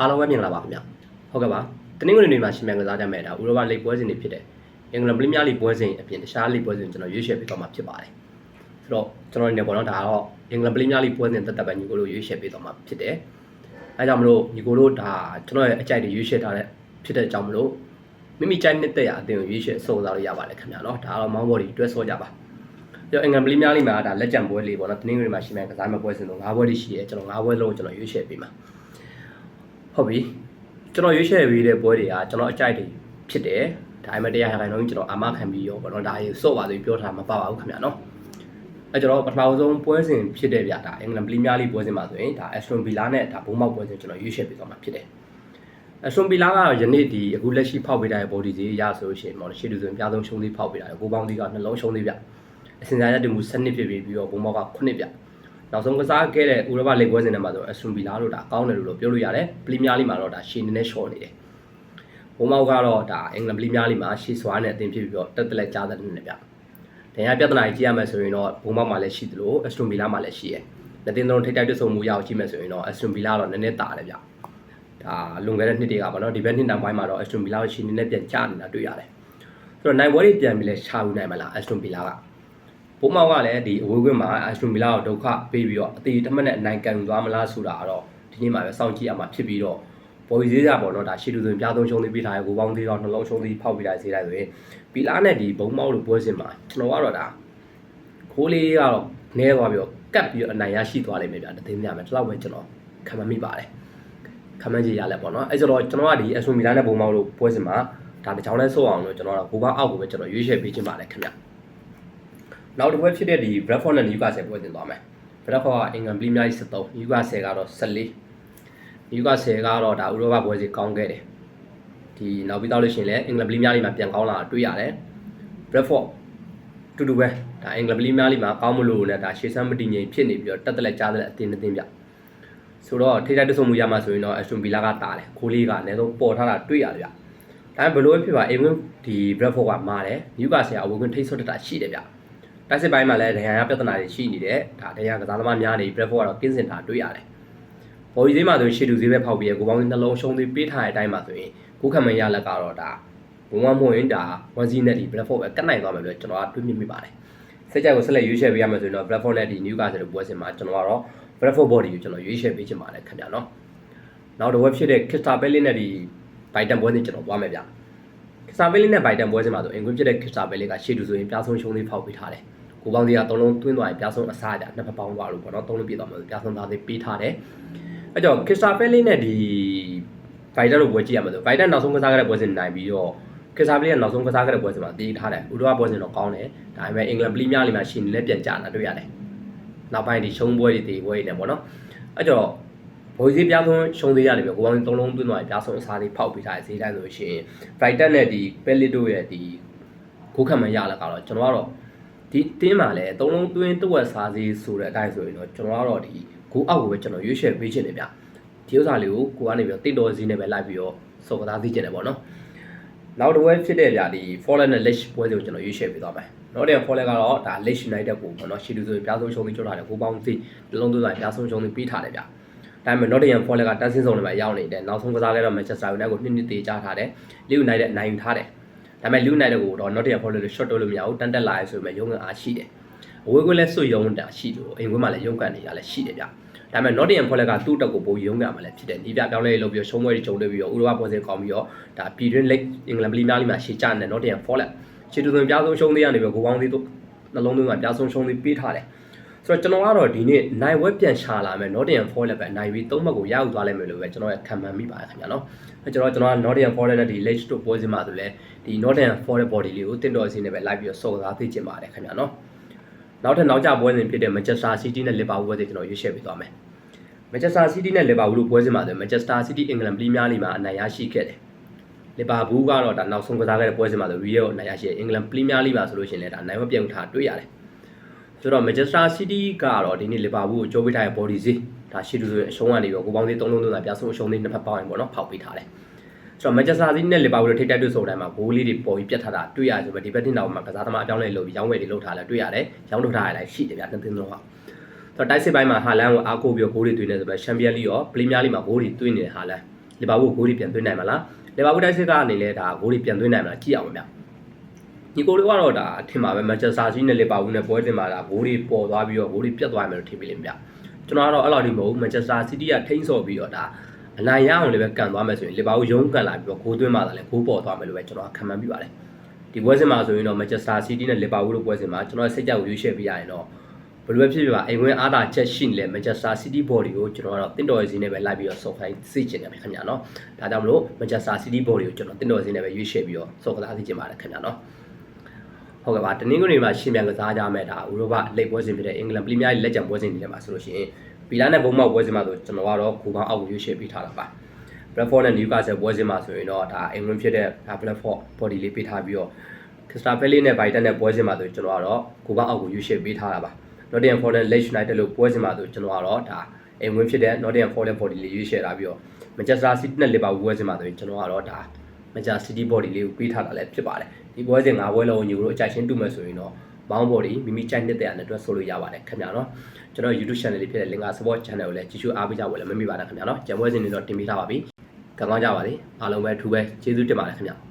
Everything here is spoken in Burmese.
အားလုံးပဲမြင်လာပါခင်ဗျဟုတ်ကဲ့ပါတနင်္ဂနွေနေ့မှာရှင်မြန်ကစားကြမယ်ဒါဥရောပလိပွဲစဉ်တွေဖြစ်တယ်အင်္ဂလန်ပရီးမီးယားလိပွဲစဉ်အပြင်တခြားလိပွဲစဉ်ကျွန်တော်ရွေးချယ်ပေးသွားမှာဖြစ်ပါတယ်ဆိုတော့ကျွန်တော်နေပေါ့နော်ဒါကတော့အင်္ဂလန်ပရီးမီးယားလိပွဲစဉ်တက်တက်ပဲညီကိုတို့ရွေးချယ်ပေးသွားမှာဖြစ်တယ်အဲကြောင့်မလို့ညီကိုတို့ဒါကျွန်တော်ရဲ့အကြိုက်တွေရွေးချယ်ထားတဲ့ဖြစ်တဲ့ကြောင့်မလို့မိမိကြိုက်နှစ်သက်ရာအသင်ကိုရွေးချယ်စုံစားလို့ရပါတယ်ခင်ဗျာနော်ဒါကတော့မောင်းဘော်ဒီတွဲဆောကြပါပြီးတော့အင်္ဂလန်ပရီးမီးယားလိမှာဒါလက်ကျန်ပွဲလေးပေါ့နော်တနင်္ဂနွေမှာရှင်မြန်ကစားမယ့်ပွဲစဉ်တော့၅ပွဲတိရှိရဲကျွန်တော်၅ပွဲလုံးကိုကျွန်တော်ရွေးချယ်ပေးမှာ ဟုတ်ပြီကျွန်တော်ရွေးချယ်ပေးတဲ့ပွဲတွေကကျွန်တော်အကြိုက်တွေဖြစ်တယ်ဒါပေမဲ့တရားခိုင်လုံးကျွန်တော်အာမခံပြီးရောပေါ့နော်ဒါရေစော့ပါဆိုပြီးပြောထားမှာမပါပါဘူးခင်ဗျာနော်အဲကျွန်တော်ပထမဆုံးပွဲစဉ်ဖြစ်တဲ့ဗျာဒါအင်္ဂလန်ပရီးမီးယားလိပွဲစဉ်မှာဆိုရင်ဒါ Aston Villa နဲ့ဒါဘုံမောက်ပွဲစဉ်ကျွန်တော်ရွေးချယ်ပေးသွားမှာဖြစ်တယ် Aston Villa ကတော့ယနေ့ဒီအခုလက်ရှိဖောက်ပေးတဲ့ body ကြီးရဆိုလို့ရှိရင်ပေါ့ရှေ့တူဆိုရင်ပြားဆုံးရှုံးသေးဖောက်ပေးတာကိုပေါင်းသေးကနှလုံးရှုံးသေးဗျအစင်စားရတဲ့မူ7နှစ်ပြည့်ပြီးတော့ဘုံမောက်က9နှစ်ဗျ နောက်ဆုံးကစားခဲ့တဲ့ဥရောပလိပွဲစဉ်ထဲမှာဆို Aston Villa တို့ဒါကောင်းတယ်လို့ပြောလို့ရတယ်ပရီးမီးယားလိမှာတော့ဒါရှည်နေနဲ့ short နေတယ်ဘုံမောက်ကတော့ဒါအင်္ဂလန်ပလီးများလီမှာရှေ့စွာနဲ့အသင်ဖြစ်ပြီးတော့တက်တက်လက်ကြားတဲ့နေဗျ။တရားပြဿနာကြီးကြည့်ရမယ်ဆိုရင်တော့ဘုံမောက်မှာလည်းရှိသလိုအက်စတွန်ဗီလာမှာလည်းရှိရဲ့။လက်တင်သုံးထိပ်တိုက်တွေ့ဆုံမှုရအောင်ကြည့်မယ်ဆိုရင်တော့အက်စတွန်ဗီလာတော့နည်းနည်းတာတယ်ဗျ။ဒါလွန်ခဲ့တဲ့နှစ်တွေကပေါ့နော်ဒီဘက်နှစ်နောက်ပိုင်းမှာတော့အက်စတွန်ဗီလာကိုရှင်းနေနဲ့ပြန်ကျနေတာတွေ့ရတယ်။ဆိုတော့နိုင်ဝဲတွေပြန်ပြီးလဲရှာယူနိုင်မလားအက်စတွန်ဗီလာက ဘုံမောက်ကလည်းဒီအဝေးကွင်းမှာအက်စတွန်ဗီလာကိုဒုက္ခပေးပြီးတော့အတီတမက်နဲ့အနိုင်ကန်သွားမလားဆိုတာကတော့ဒီနေ့မှာပဲစောင့်ကြည့်ရမှာဖြစ်ပြီးတော့ပေါ်ပြီးသေးကြပေါ့နော်ဒါရှီတူဆိုရင်ပြားသုံးရှုံးသေးပေးထားရကိုပေါင်းသေးတော့နှလုံးရှုံးသေးဖောက်ပေးထားစေးလိုက်ဆိုရင်ပီလာနဲ့ဒီဘုံမောက်လို့ပွဲစင်မှာကျွန်တော်ကတော့ဒါခိုးလေးကတော့နဲသွားပြီးတော့ကတ်ပြီးတော့အနိုင်ရရှိသွားလိမ့်မယ်ဗျာတသိမ်းမြမယ်ဒီလောက်ပဲကျွန်တော်ခံမမိပါတယ်ခံမကြည့်ရလဲပေါ့နော်အဲဆိုတော့ကျွန်တော်ကဒီအဆွန်မီလာနဲ့ဘုံမောက်လို့ပွဲစင်မှာဒါတစ်ချောင်းလဲဆော့အောင်လို့ကျွန်တော်ကကိုပေါင်းအောက်ကိုပဲကျွန်တော်ရွေးချယ်ပေးခြင်းပါတယ်ခင်ဗျ နောက်တစ်ပွဲဖြစ်တဲ့ဒီ Bradford နဲ့ Newcastle ပွဲတင်သွားမယ် Bradford ကအင်္ဂလန်ပရီးမီးယားကြီး73 Newcastle ကတော့14ယူကဆယ်ကတော့ဒါဥရောပပွဲစီကောင်းခဲ့တယ်ဒီနောက်ပြီးတော့လို့ရှိရင်လည်းအင်္ဂလန်ပလီးများလီမှာပြန်ကောင်းလာတာတွေ့ရတယ် Bradford တူတူပဲဒါအင်္ဂလန်ပလီးများလီမှာကောင်းမလို့နဲ့ဒါရှေ့ဆမ်းမတည်ငြိမ်ဖြစ်နေပြီးတော့တက်တက်လက်ကြားတက်လက်အတင်းအတင်းပြဆိုတော့ထိတိုက်တဆုံမှုရမှာဆိုရင်တော့ Aston Villa ကတားတယ်ခိုးလေးကအနည်းဆုံးပေါ်ထားတာတွေ့ရတယ်ဗျဒါပေမဲ့ဘလို့ဖြစ်ပါအိမ်ဝင်ဒီ Bradford ကမာတယ်ယူကဆယ်ကအဝဝင်ထိတ်ဆွတ်တာရှိတယ်ဗျ တိုက်စစ်ပိုင်းမှာလည်းဒဏ်ရာရပြဿနာတွေရှိနေတယ်ဒါဒဏ်ရာကစားသမားများနေ Bradford ကတော့ကင်းစင်တာတွေ့ရတယ်ဘော်ကြီးသေးမှာဆိုရင်ရှေ့တူသေးပဲဖောက်ပြီးရကိုပေါင်းနှလုံးရှုံးသေးပေးထားတဲ့အတိုင်းမှာဆိုရင်ကိုခံမရလက်ကတော့ဒါဘုံမမွင်ဒါဝန်စီနဲ့ဒီ Bradford ပဲကတ်နိုင်သွားမယ်လို့ကျွန်တော်ကတွေးမြင်မိပါတယ်စက်ကြကိုဆက်လက်ရွေးချယ်ပေးရမယ်ဆိုရင်တော့ Bradford နဲ့ဒီ Newcastle ပွဲစဉ်မှာကျွန်တော်ကတော့ Bradford body ကိုကျွန်တော်ရွေးချယ်ပေးချင်ပါတယ်ခင်ဗျာနော်နောက်တစ်ဝက်ဖြစ်တဲ့ Crystal Palace နဲ့ဒီ Brighton ပွဲစဉ်ကျွန်တော်သွားမယ်ဗျ Crystal Palace နဲ့ Brighton ပွဲစဉ်မှာဆိုအင်ကွင်းဖြစ်တဲ့ Crystal Palace ကရှေ့တူဆိုရင်ပြားဆုံးရှုံးလေးဖောက်ပေးထားတယ် ကိုပေါင်းသေးကသုံးလုံးသွင်းသွားရင်ပြားဆုံးအစားကြနှစ်ဖက်ပေါင်းသွားလို့ပေါ့နော်သုံးလုံးပြည့်သွားမှာပြားဆုံးသားသေးပေးထားတယ်အဲ့ကြောင့် Crystal Palace နဲ့ဒီ Vital ကိုပွဲကြည့်ရမှာဆို Vital နောက်ဆုံးကစားခဲ့တဲ့ပွဲစဉ်နိုင်ပြီးတော့ Crystal Palace ကနောက်ဆုံးကစားခဲ့တဲ့ပွဲစဉ်မှာတည်ထားတယ်ဥရောပပွဲစဉ်တော့ကောင်းတယ်ဒါပေမဲ့ England Premier League မှာရှင်လည်းပြန်ကြတာတွေ့ရတယ်နောက်ပိုင်းဒီရှုံးပွဲတွေတည်ပွဲတွေနဲ့ပေါ့နော်အဲ့ကြောင့်ဘိုးစည်းပြားဆုံးရှုံးသေးရတယ်ပဲကိုပေါင်းသုံးလုံးသွင်းသွားပြားဆုံးအစားလေးဖောက်ပေးထားတဲ့ဈေးတိုင်းဆိုလို့ရှိရင် Vital နဲ့ဒီ Palace တို့ရဲ့ဒီကိုခံမရလာကတော့ကျွန်တော်ကတော့ ဒီတင်းမှာလည်းသုံးလုံးသွင်းတဝက်စားစီဆိုတဲ့အတိုင်းဆိုရင်တော့ကျွန်တော်ကတော့ဒီကိုအောက်ကိုပဲကျွန်တော်ရွေးချယ်ပေးချင်တယ်ဗျဒီဥစ္စာလေးကိုကိုကနေပြီးတော့တိတ်တော်စည်းနဲ့ပဲလိုက်ပြီးတော့စော်ကစားသိချင်တယ်ပေါ့နော်နောက်တစ်ဝက်ဖြစ်တဲ့ဗျာဒီ Fallen နဲ့ Lesh ပွဲတွေကိုကျွန်တော်ရွေးချယ်ပေးသွားမယ်နောက်တဲ့ Fallen ကတော့ဒါ Lesh United ကိုပေါ့နော်ရှီလူဆိုပြားဆုံးရှုံးပြီးကျွတ်လာတယ်ကိုပေါင်းစီတလုံးသွင်းသွားပြားဆုံးရှုံးပြီးပြီးထားတယ်ဗျဒါပေမဲ့ Nottingham Forest ကတန်းစင်းစုံတွေမှာရောက်နေတယ်နောက်ဆုံးကစားခဲ့တော့ Manchester United ကိုနှစ်နှစ်တေချထားတယ် Leeds United အနိုင်ယူထားတယ် ဒါပေမဲ့ Leeds United ကိုတော့ Nottingham Forest လို့ shot တိုးလို့မရဘူးတန်းတက်လာရဲဆိုပေမဲ့ရုံးကအားရှိတယ်အဝေးကွင်းလဲစွတ်ရုံးတာရှိတယ်အိမ်ကွင်းမှာလည်းရုံးကန်နေရလဲရှိတယ်ဗျဒါပေမဲ့ Nottingham Forest ကသူ့တက်ကိုပိုရုံးကန်မှာလည်းဖြစ်တယ်ဒီပြပြောင်းလဲလုပ်ပြီးရှုံးပွဲတွေဂျုံတွေ့ပြီးတော့ဥရောပပွဲစဉ်ကောင်းပြီးတော့ဒါပြည်တွင်းလိတ်အင်္ဂလန်ပလီမားလီမှာရှေ့ကျနေတဲ့ Nottingham Forest ရှေ့တူသွင်းပြားဆုံးရှုံးသေးရနေပြီးကိုပေါင်းသေးတို့နှလုံးသွင်းမှာပြားဆုံးရှုံးသေးပေးထားတယ်ဆိုတော့ကျွန်တော်ကတော့ဒီနေ့နိုင်ဝက်ပြန်ရှာလာမယ် Nottingham Forest ပဲနိုင်ပြီးသုံးမှတ်ကိုရယူသွားလိမ့်မယ်လို့ပဲကျွန်တော်ရဲ့ခံမှန်းမိပါတယ်ခင်ဗျာနော်အဲကျွန်တော်ကျွန်တော်က Nottingham Forest နဲ့ဒီ Leeds တို့ပွဲစဉ်မှာဆိုလဲ ဒီ Nottingham Forest body လေးကိုတင့်တော်စီနဲ့ပဲလိုက်ပြီးတော့စော်ကားသိချင်ပါတယ်ခင်ဗျာနော်နောက်ထပ်နောက်ကျပွဲစဉ်ဖြစ်တဲ့ Manchester City နဲ့ Liverpool ပွဲစဉ်ကျွန်တော်ရွေးချယ်ပေးသွားမယ် Manchester City နဲ့ Liverpool တို့ပွဲစဉ်မှာဆို Manchester City England Premier League မှာအနိုင်ရရှိခဲ့တယ် Liverpool ကတော့ဒါနောက်ဆုံးကစားခဲ့တဲ့ပွဲစဉ်မှာဆို Real ကိုအနိုင်ရရှိတယ် England Premier League မှာဆိုလို့ရှိရင်လည်းဒါနိုင်မပြောင်းထားတွေ့ရတယ်ဆိုတော့ Manchester City ကတော့ဒီနေ့ Liverpool ကိုကြိုးပေးထားတဲ့ body စီဒါရှိလို့ဆိုရင်အရှုံးကနေပြီးကိုပေါင်းသေး၃လုံးသုံးတာပြဆုံးအရှုံးသေးနှစ်ဖက်ပေါင်းရင်ပေါ့နော်ဖောက်ပေးထားတယ် ဆိုတော့ Manchester City နဲ့ Liverpool တို့ထိပ်တိုက်တွေ့ဆုံတိုင်းမှာဂိုးလေးတွေပေါ်ပြီးပြတ်ထားတာတွေ့ရတယ်ဆိုတော့ဒီဘက်တင်တော့မှာကစားသမားအပြောင်းလဲလုပ်ပြီးရောင်းဝယ်တွေလုပ်ထားလဲတွေ့ရတယ်ရောင်းထုတ်ထားရလဲရှိတယ်ဗျနှစ်သင်းလုံးကဆိုတော့တိုက်စစ်ပိုင်းမှာဟာလန်ကိုအားကိုးပြီးဂိုးတွေသွင်းနေဆိုတော့ချန်ပီယံလိရောပရီးမီးယားလိမှာဂိုးတွေသွင်းနေတဲ့ဟာလန်လီဗာပူးကိုဂိုးတွေပြန်သွင်းနိုင်မလားလီဗာပူးတိုက်စစ်ကနေလဲဒါဂိုးတွေပြန်သွင်းနိုင်မလားကြည့်အောင်ဗျဒီကိုတွေကတော့ဒါအထင်ပါပဲမန်ချက်စတာစီးနဲ့လီဗာပူးနဲ့ပွဲတင်မှာဒါဂိုးတွေပေါ်သွားပြီးတော့ဂိုးတွေပြတ်သွားမယ်လို့ထင်ပြီးလိမ့်မယ်ဗျကျွန်တော်ကတော့အဲ့လိုဒီမဟုတ်ဘူးမန်ချက်စတာစီးတီးကထိန်းဆော်ပြီးတော့ဒါ အနိုင်ရအောင်လည်းပဲကန်သွားမယ်ဆိုရင်လီဗာပူးရုံးကန်လာပြီးတော့ဂိုးသွင်းမှသာလဲဂိုးပေါ်သွားမယ်လို့ပဲကျွန်တော်ခံမှန်းပြပါတယ်ဒီပွဲစဉ်မှာဆိုရင်တော့မန်ချက်စတာစီးတီးနဲ့လီဗာပူးတို့ပွဲစဉ်မှာကျွန်တော်စိတ်ကြောက်ရွေးချယ်ပြရရင်တော့ဘယ်လိုပဲဖြစ်ဖြစ်ပါအိမ်ဝင်အားသာချက်ရှိနေလဲမန်ချက်စတာစီးတီးဘော်ဒီကိုကျွန်တော်ကတော့တင်တော်ရစီနဲ့ပဲလိုက်ပြီးတော့ဆော့ခိုင်းသိချင်တယ်ခင်ဗျာနော်ဒါကြောင့်မလို့မန်ချက်စတာစီးတီးဘော်ဒီကိုကျွန်တော်တင်တော်ရစီနဲ့ပဲရွေးချယ်ပြီးတော့ဆော့ကစားသိချင်ပါတယ်ခင်ဗျာနော်ဟုတ်ကဲ့ပါတနင်္ဂနွေမှာရှင်ပြန်ကစားကြမယ်ဒါဥရောပလိပ်ပွဲစဉ်ဖြစ်တဲ့အင်္ဂလန်ပရီးမီးယားလက်ကျန်ပွဲစဉ်တွေထဲမှာဆိုလို့ရှိရင် ဗီလာနဲ့ဘုံမောက်ပွဲစဉ်မှာဆိုကျွန်တော်ကတော့ဂူပေါင်းအောက်ကိုရွေးချယ်ပေးထားတာပါ Bradford နဲ့ Newcastle ပွဲစဉ်မှာဆိုရင်တော့ဒါအင်္ဂလန်ဖြစ်တဲ့ဒါ Bradford body လေးပေးထားပြီးတော့ Crystal Palace နဲ့ Brighton နဲ့ပွဲစဉ်မှာဆိုကျွန်တော်ကတော့ဂူပေါင်းအောက်ကိုရွေးချယ်ပေးထားတာပါ Nottingham Forest Leeds United လို့ပွဲစဉ်မှာဆိုကျွန်တော်ကတော့ဒါအိမ်ဝင်ဖြစ်တဲ့ Nottingham Forest body လေးရွေးချယ်ထားပြီးတော့ Manchester City နဲ့ Liverpool ပွဲစဉ်မှာဆိုရင်ကျွန်တော်ကတော့ဒါ Manchester City body လေးကိုပေးထားတာလည်းဖြစ်ပါတယ်ဒီပွဲစဉ်၅ပွဲလုံးညီတို့အကြိုက်ချင်းတူမယ်ဆိုရင်တော့ ဘောင်း body မိမိကြိုက်နေတဲ့အနေနဲ့တွက်ဆိုလို့ရပါတယ်ခင်ဗျာနော်ကျွန်တော် YouTube channel လေးဖြစ်တဲ့ Linga Sport channel ကိုလည်းကြည့်ရှုအားပေးကြဖို့လည်းမမေ့ပါနဲ့ခင်ဗျာနော်ကြံပွဲစဉ်တွေတော့တင်ပေးထားပါပြီကံကောင်းကြပါစေအားလုံးပဲထူးပဲကျေးဇူးတင်ပါတယ်ခင်ဗျာ